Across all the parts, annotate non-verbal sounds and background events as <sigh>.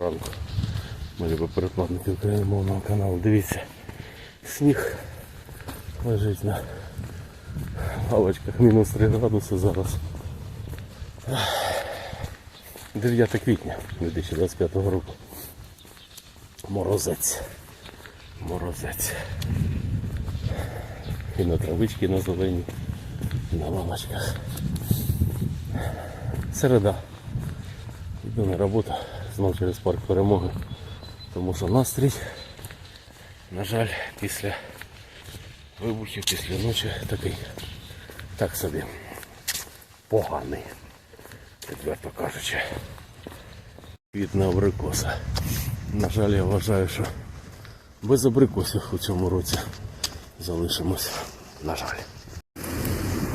ранку. Ми любі перекладники україномовного каналу. Дивіться, сніг лежить на лавочках. Мінус 3 градуси зараз. 9 квітня 2025 року. Морозець. Морозець. І на травички на зелені, і на лавочках. Середа. Йду на роботу знов через парк перемоги. Тому що настрій, на жаль, після вибухів, після ночі такий, так собі, поганий, відверто кажучи. Квітне абрикоса. На жаль, я вважаю, що без абрикосів у цьому році залишимось. На жаль.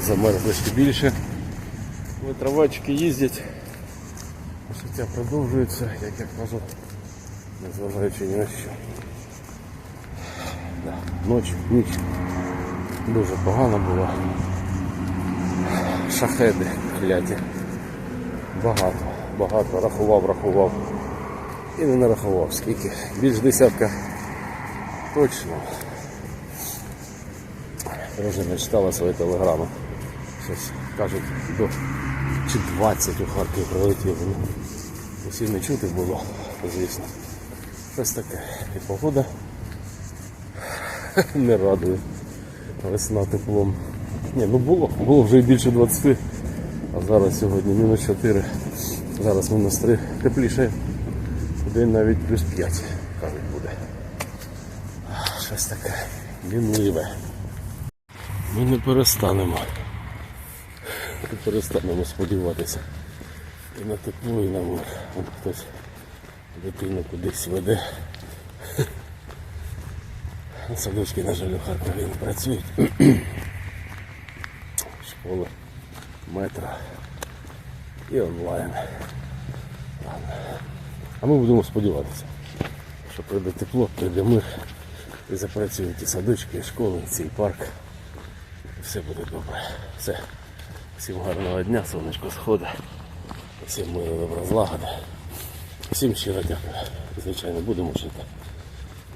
Замерзли ще більше. Витравачки їздять. Життя продовжується, як я кажу, незважаючи ні на що. Да. Ніч, ніч дуже погана була. Шахеди кляті. Багато, багато. Рахував, рахував. І не нарахував скільки. Більш десятка точно. Дружина читала свої телеграми. Щось кажуть, до чи 20 у Харків прилетіло. Ну, усі не чути було, звісно. Щось таке. І погода <laughs> не радує. Весна теплом. Ні, ну було, було вже і більше 20, а зараз сьогодні мінус 4, зараз мінус 3. Тепліше. День навіть плюс 5, кажуть, буде. Щось таке мінливе. Ми не перестанемо. Не перестанемо сподіватися. І на тепло, і на мир. Хтось дитину кудись веде. <laughs> Садочки, на жаль, у Харкові не працюють. <clears throat> Школа, метро і онлайн. А ми будемо сподіватися, що прийде тепло, прийде мир і запрацюють і садочки, і школи, і цей парк. Все буде добре. Все. Всім гарного дня, сонечко сходить. Всім миру, добра злагоди. Всім щиро дякую. Звичайно, будемо жити.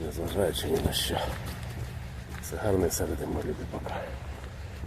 Незважаючи ні на що. Все гарне середи, мої пока.